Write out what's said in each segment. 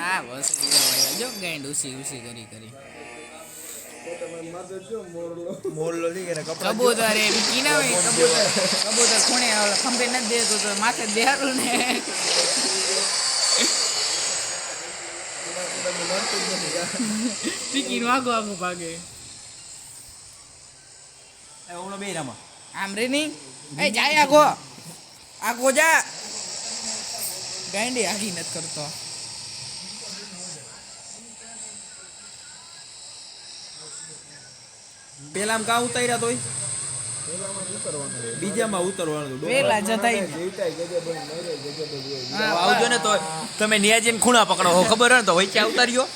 હા બસ હીરા જો ગાંડ ઉસી ઉસી કરી કરી. મોરલો થી કે કપડા કબૂતર એ હોય કબૂતર કબૂતર ખૂણે ખંભે નથી દેતો તો માથે દેહારું ને. આગો આગો ભાગે. હમણાં બે રામા. આમ રે નહીં એ જાય આગો. આગો જા. ગાંડી આગી નથી કરતો. પેલામાં કા ઉતાર્યા તોય? બીજામાં ઉતરવાનું હતું. જતાઈ આવજો ને તો તમે ન્યા ખૂણા પકડો. હો ખબર હોય ને તો ઉતાર્યો?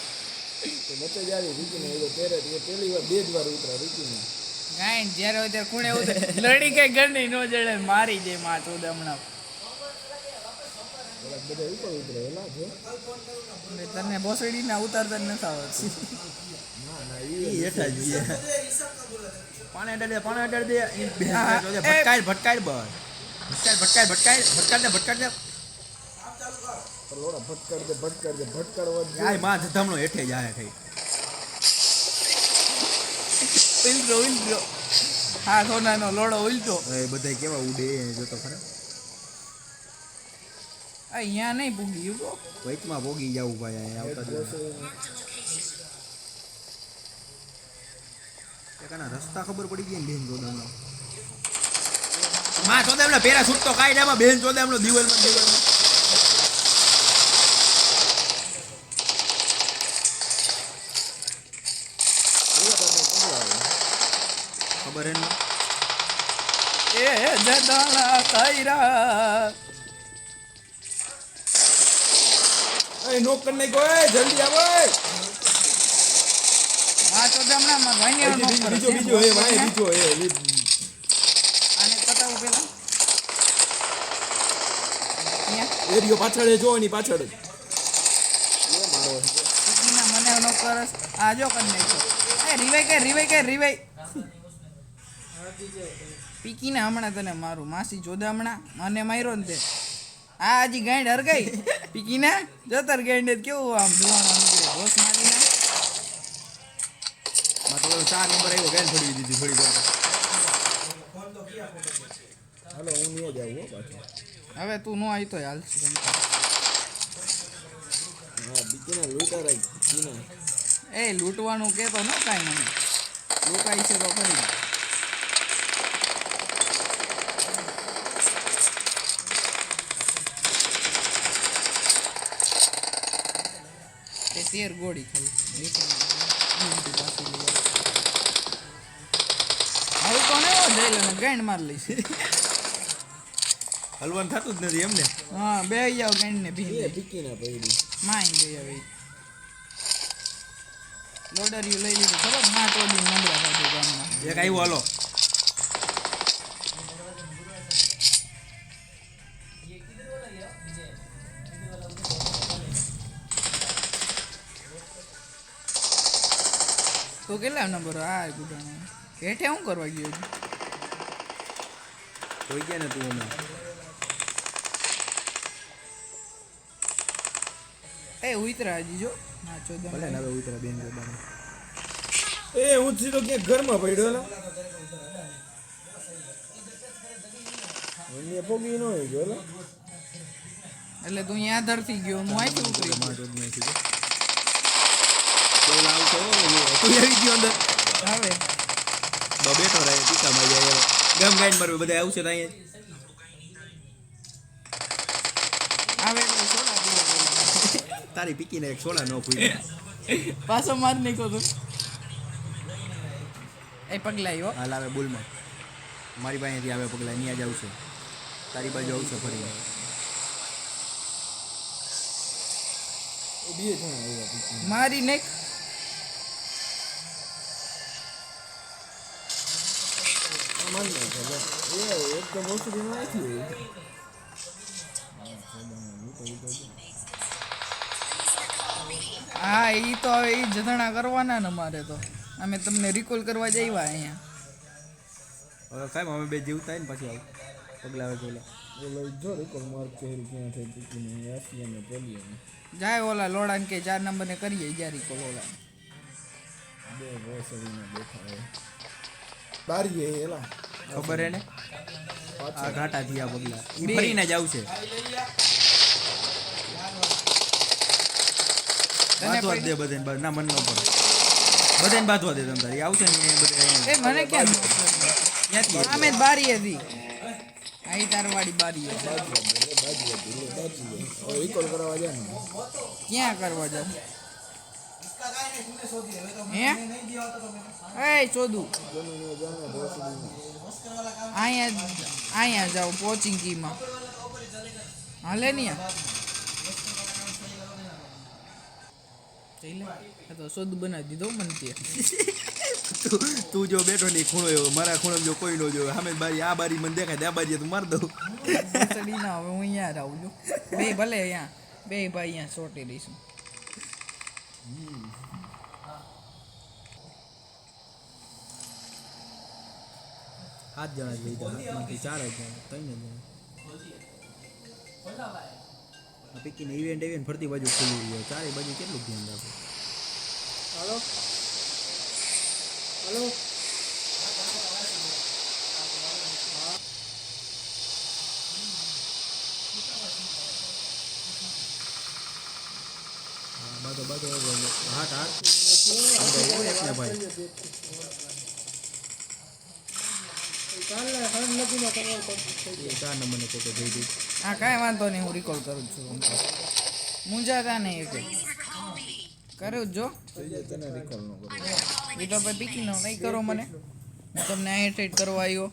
હોય ત્યારે ખૂણે ઉતરે. લડી કઈ ગણી નો જડે મારી દે માં ચોદ હમણાં હવે તને બોસડી ના ઉતારતા નથી આવડતું. પાણી અડાડી દે પાણી અડાડી દે ભટકાય ભટકાય બસ ભટકાય ભટકાય ભટકાય ભટકાડ દે ભટકાડ દે આયમાં ધમણો હેઠે જાય કઈ ઉલટો ઉલટો હા સોનાનો લોડો ઉલટો. એ બધા કેવા ઉડે જોતો ખરા. અહીંયા નહીં પૂગી ઉગો વચમાં ભોગી જવું ભાઈ આવતા એકાના રસ્તા ખબર પડી ગઈ ને બેન ચોદામનો માં ચોદામનો પેરા છૂટતો કાઢી એમાં બેન ચોદામનો દિવાલમાં ને દિવાલમાં. ખબર એનો? એ જદાણા તાયરા. એ નોકર કરી નાખો જલ્દી આવો આ તો હમણાં માં ભાઈને બીજો બીજો બીજો એ ભાઈ બીજો એ આને પતાવું પેલા. અહીંયા. એરિયો પાછળ એ જો એની પાછળ મને નો કરસ આ જો કર નાખ્યો. એ રિવાઈ કે રિવાઈ કે રિવાઈ પીકીને હમણાં તને મારું માસી જોદા હમણાં મને માર્યો ને તે. આ હજી ગાંડ હરગાઈ. પીકીને? જતર ગાંડ કેવું આમ ધોવાનું તો ચાર નંબર આવ્યો બેન છોડી દીધી થોડી વાર. હાલો હું નહીં હો પાછો. હવે તું નો આવી તો હાલ. હા બીજીના લૂંટાર જ એ લૂંટવાનું કે તો ન કાંઈ મને. લૂંટાય છે તો ખરી. એ તેર ગોળી ખાલી. ગાંડ માર લઈશ. હલવાન થતું જ નથી એમને હા બે જાવ ગાંડ ને ભી પીકીના પડી. માઈ ગઈ હવે લોડરિયું લઈ લીધું ખબર? ના ચોદી નંબરા કાઢી ગામમાં. એક આવ્યો હલો. તો કેટલા નંબર? આ ગુડાનો હેઠે શું કરવા ગયો? છે કોઈ ગયા ને તું હમણાં એ ઉતરા હજી જો ના ચોદા. ભલે હવે ઉતરા બેન જોડાને એ હું સીધો ક્યાંક ઘરમાં પડ્યો ને? અહીંયા પોગી ન હોય ગયો લે. એટલે તું અહીંયા ધરતી ગયો હું અહીંથી ઉતરી માં જોડ નહીં સીધો પેલા આવતો તું આવી ગયો અંદર. હવે બા બેઠો રહે ટીકામાં જાય હવે ગમ ગાઈડ મારું બધા આવશે તો અહીંયા? તારી પીકીને એક સોડા ન પૂરી પાછો માર નીકળો તું. એ પગલા આવ્યો હાલ આવે બુલમાં. મારી પાસેથી આવે પગલા ત્યાં જ આવશે તારી બાજુ આવશે ફરી મારી નેક. માન. એ એકદમ નાખી નથી હા એ તો હવે એ જધણા કરવાના ને મારે તો. અમે તમને રિકોલ કરવા જઈવા અહીંયા. હવે કાંઈ અમે બે જીવતા ને પછી આવું. પગલા આવે પેલા ઓલો જો રિકોલ માર કરી ક્યાં થઈ પીકીને એસી અને બોલીએ જાય ઓલા લોડા કે ચાર નંબર ને કરીએ ઇજારી રિકોલ ઓલા. બે ભોસડીને બેઠા હોય બારીએ એલા. ખબર હે ને? આ ઘાટા થયા પગલા. ફરીને જ આવશે. બાંધવા દે બધાને ના મન ન પડે બધાને બાંધવા દે તમ તારે આવશે ને એ બધા મને ક્યાં ક્યાંથી આમે બારી હતી આઈ તારવાડી બારી જાય ક્યાં કરવા જાવ હે? એ ચોદું. જમીને જાણે ભોસડીને અહીંયા જ- અહીંયા જાવ પોચિંગીમાં હાલે ને યા? જઈ લે. આ તો સોદું બનાવી દીધો મને તે. તું તું જો બેઠો નહીં ખૂણો એવો મારા ખૂણો જો કોઈ નો જો સામે બારી આ બારી મને દેખાય ત્યાં બારી તું માર દઉં. ચડી ના હવે હું અહીંયા રહું છું બે ભલે અહીંયા બે ભાઈ અહીંયા સોટી રહીશું સાત જણા જ લીધા હાથમાંથી ચાર જ જણા. ત્રણ જ જણા. પીકીને ઇવેન્ટ ઇવેન્ટ ફરતી બાજુ ખુલ્લી ગયો ચારે બાજુ કેટલું ધ્યાન રાખો? હાલો? હલો? હા, બાજુ બાજુ હાટ હાટ. ભાઈ એ ચાર નંબરને કોઈ જઈ દીધું હા કાંઈ વાંધો નહીં હું રિકોલ કરું છું આમ તો. મૂંઝાતા નહીં એ કંઈ કર્યું જ જો. તને રેકોર્ડ ન એ તો ભાઈ પીકી નો નહીં કરો મને. હું તમને આઈટેટ કરવા આવ્યો.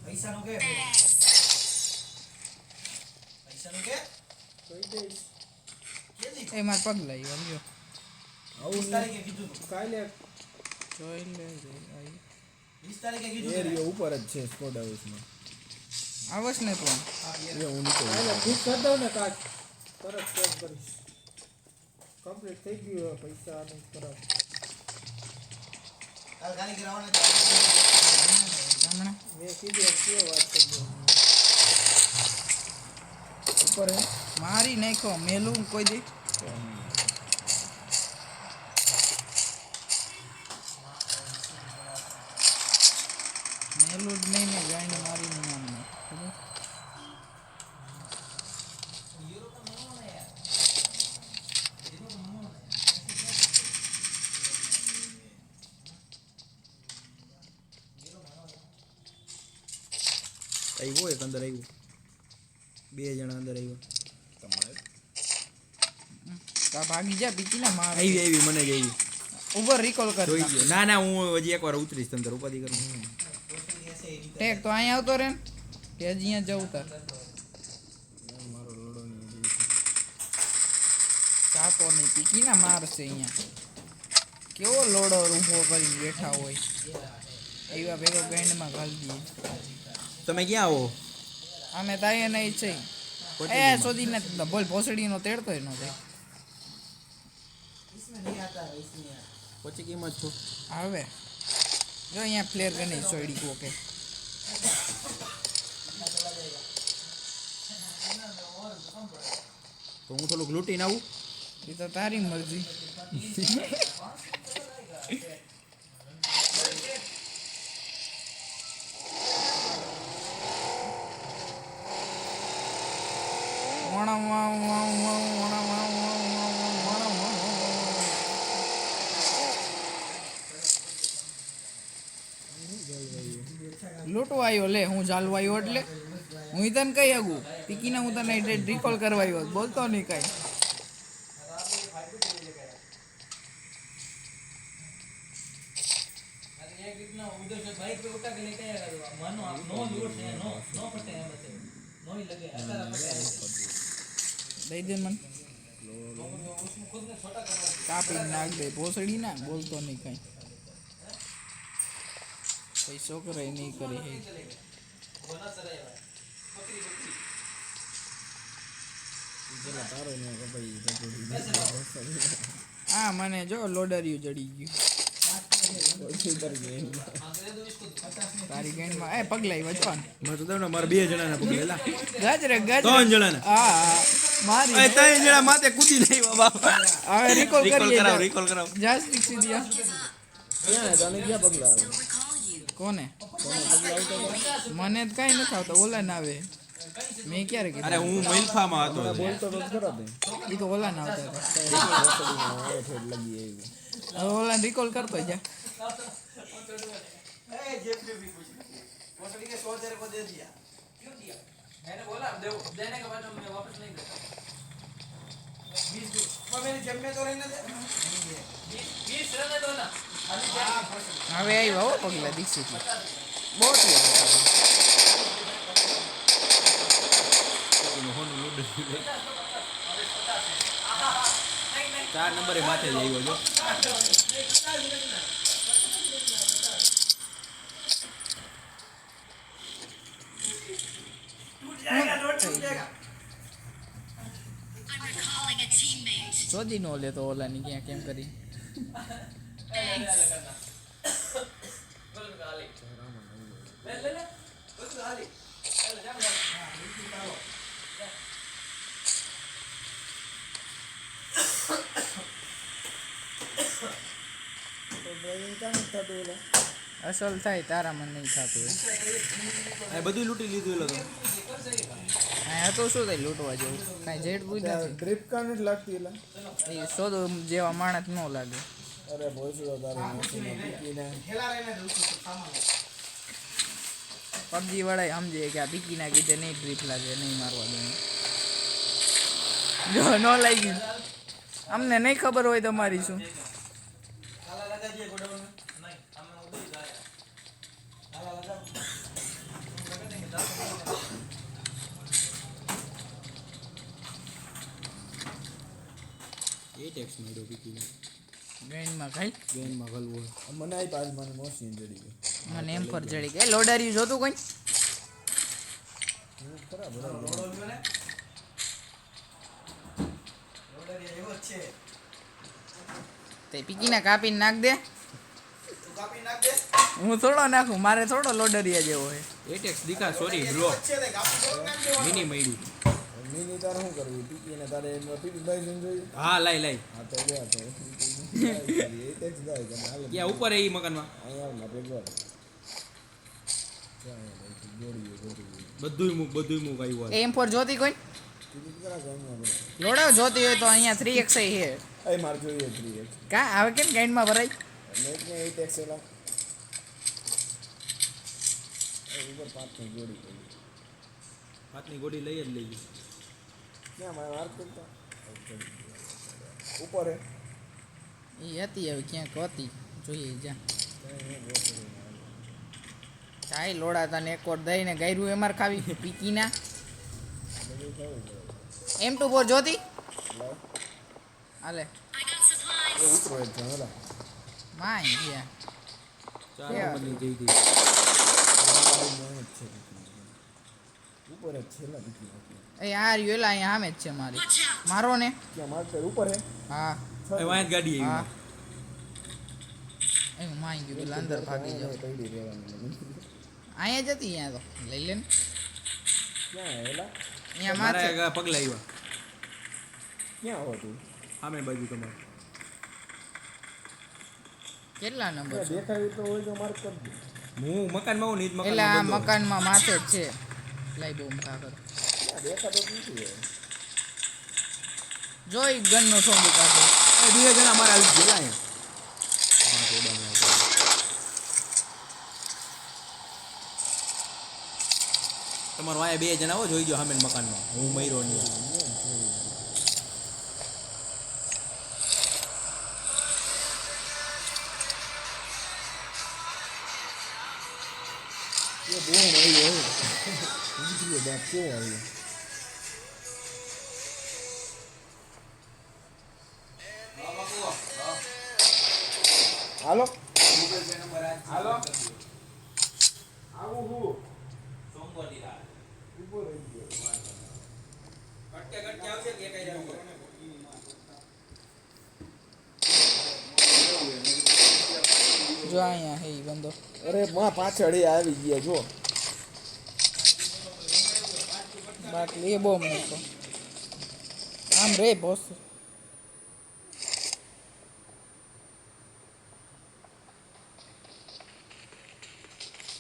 એ મારે પગ લઈ સમજો જોઈ લે જોઈ આઈ. એરિયો ઉપર જ છે સ્કોડ હાઉસમાં આવસ ને પણ. એ હું નીકળું. ઠીક કરી દઉં ને કાચ તરત ફોન કરીશ. કમ્પ્લીટ થઈ ગયું પૈસા મેં કીધું એમ કયો વાત કરજો ઉપર મારી નાખો મેલું કોઈ દી. મેલું જ નહીં ને ગાયને મારીને નામ નાખ. ખબર? આવ્યો એક અંદર આવ્યું. બે જણા અંદર આવ્યો. કા ભાગી જા બીજી ના માર. આવી આવી મને જ આવી. ઉપર રિકોલ કર ના ના હું હજી એકવાર ઉતરીશ તંદર ઉપાધિ કરું. ટેક તો અહીંયા આવતો રે ને? કે અહીંયા જવું તાર. ચાતો નહીં પીકી ના મારશે અહીંયા? કેવો લોડો ઊભો કરીને બેઠા હોય? એવા ભેગો ગાંડમાં ઘાલી દઈએ. તમે ક્યાં આવો? અમે તાય નહીં છે. એ શોધીને બોલ ભોસડીનો તેડતો એનો ન થાય પછી કિંમત છો? હવે જો અહીંયા ફ્લેર ગણી સોયડી કોકે. તો હું થોડુંક લૂંટીને આવું. એ તો તારી મરજી. વાવ વાવ વાવ વાવ વાવ વાવ વણા વાવ વાવ લૂંટવા આવ્યો લે, હું ચાલવા આવ્યો એટલે. હું તને કઈ આગું, ટીકીને હું તને રિકોલ કરવા આવ્યો બોલતો નહીં કાંઈ. દઈ દે મને. કાપી નાખ દે. ભોસડી ના, બોલતો નહીં કઈ. કઈ કરે નહીં કરે. હે મને જો લોડરિયું જડી ગયું. તારી ગેંડમાં એ પગલાઈ વચવાન મેં તો તમને મારા બે જણાના પગલે ગાજરે ગજરે ગજરે. ત્રણ જણાના. હા હા. મારી એ ત્રણ જણા માથે કૂદી નહીં બાબા હવે રિકોલ રિકોલ કરીએ કરાવ રિકોલ કરાવ. જાસ દીક્ષિત દિયા. ક્યાં તને ક્યાં પગલા કોને? મને તો કઈ નથી આવતો ઓલા ના આવે. મેં ક્યારે અરે કીધું હું મૈલફામાં હતો બોલતો તો ખરા એ તો ઓલા ના આવતા હતા. કઈ વસડીમાં આવે છે એટલે લગી આવી હવે ઓલા રિકોલ કરતો જા. હવે આવ્યા હો પગલા દીક્ષિત. બહુ ચાર નંબરે માથે જ આવ્યો જો. શોધી નો લેતો ઓલાની ક્યાં કેમ કરી? અસલ થાય તારા મન નહીં થતું હોય. આ બધું લૂંટી લીધું એ લોકો. આ તો શું થાય લૂંટવા જેવું? કાંઈ જેટ નથી. ટ્રીપ કાં નથી લાગતી એલા એ શોધો જેવા માણસ ન લાગે. અરે ભોસડો તારી મોસીમાં પીકીને પબજી વાળા સમજે કે આ બીકીના કીધે નહીં ટ્રીપ લાગે નહીં મારવા દે. જો ન લાગી અમને નહીં ખબર હોય તમારી શું એ ટેક્સ મળ્યો પીકીને ખાઈ? ગલવો મને આવી પાછી મને મોસી જડી ગઈ. મને એમ પર ચડી ગઈ. લોડારી જોતું કોઈ? તે પીકીના કાપીને નાખ દે. હું થોડો નાખું મારે થોડો લોડરિયા જેવો હોય એ દીકા સોરી મિની મળ્યું મિની તારે શું કરવું? પીકીને તારે પીકી ભાઈ જોઈને હા લાઈ લાઈ હા તો ગયા તો. એ ટેક્સ જાય કે હાલ ક્યાં ઉપર એ મકાનમાં અહીંયા આવ ને ભેગો જોડીએ જોડીએ બધુંય મૂક બધુંય મૂક આવ્યું એમ ફોર જોતી કોઈ? ટિકિટ કરા કે અહીંયા બધા લોડાવ જોતી હોય તો અહીંયા થ્રી એક્સ છે. એ માર જોઈએ થ્રી એક્સ કા હવે કેમ ગાઈડમાં ભરાય? મેં ને એ ટેક્સ એલા એ ઉપર પાંચની જોડી કરી હાથની ગોળી લઈ જ લઈ ક્યાં મારે માર્ક કરતા ઉપર હે. એ હતી હવે ક્યાંક હતી. જોઈએ જા. ચાય લોડા તને એક વાર દઈને ગાયરું એમાર ખાવી. પીકીના. ના એમ ટુ ફોર જોતી હાલે. માય ગયા. ઉપર જ એ આ રહ્યું એલા અહીંયા સામે જ છે મારી. મારો ને? ઉપર હે? હા. એ વાંચ ગાડી હા આવી એ હું માઈ ગયું પેલા અંદર ભાગી જાવ અહીંયા જ હતી અહીંયા તો લઈ લે ને અહીંયા મારા પગલા આવ્યા ક્યાં હો તું સામે બાજુ તમારે કેટલા નંબર દેખાય તો હોય તો માર્ક કર દે હું મકાનમાં આવું નહીં મકાન એટલે આ મકાનમાં. માથે જ છે લઈ બહુ મકા કર દેખાતો નથી જોઈ ગનનો ઠોંબુ કાઢો બે જણા મારા આવી ગયેલા અહીંયા. તમારો આયા બે જણા હો જોઈ ગયો સામે મકાનમાં. હું મયરો નહીં એ બહુ આવ્યો બાપ કેવો આવ્યો જો અહીંયા હે બંદો. અરે માં પાછળ એ આવી ગયા જો. બાટલી એ બોમ્બ નાખો આમ રે બોસ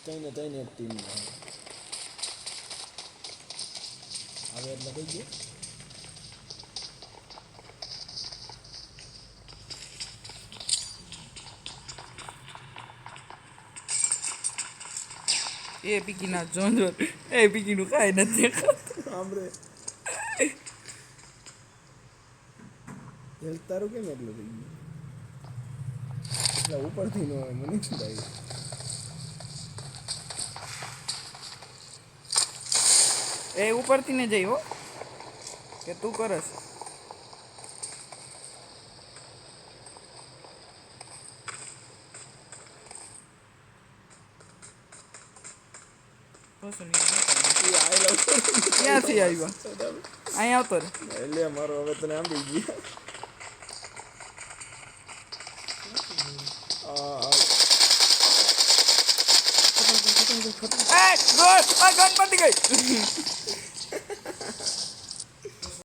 તઈને તઈને ટીમ હવે એટલે કઈ ગયો? એ પીકીના જોન જોન એ પીકીનું કાંઈ નથી સાંભળે. હેલ્થ તારું કેમ એટલું થઈ ગયું? એટલે ઉપરથી ન હોય, મને શું થાય? એ ઉપરથી ને જઈ હો, કે તું કરસ એ આઈ લવ ક્યાંથી આવ્યા અહીંયા આવતો રે એટલે મારો હવે તને આંબી ગયા આ આ એ ગોળ આ ગન પતી ગઈ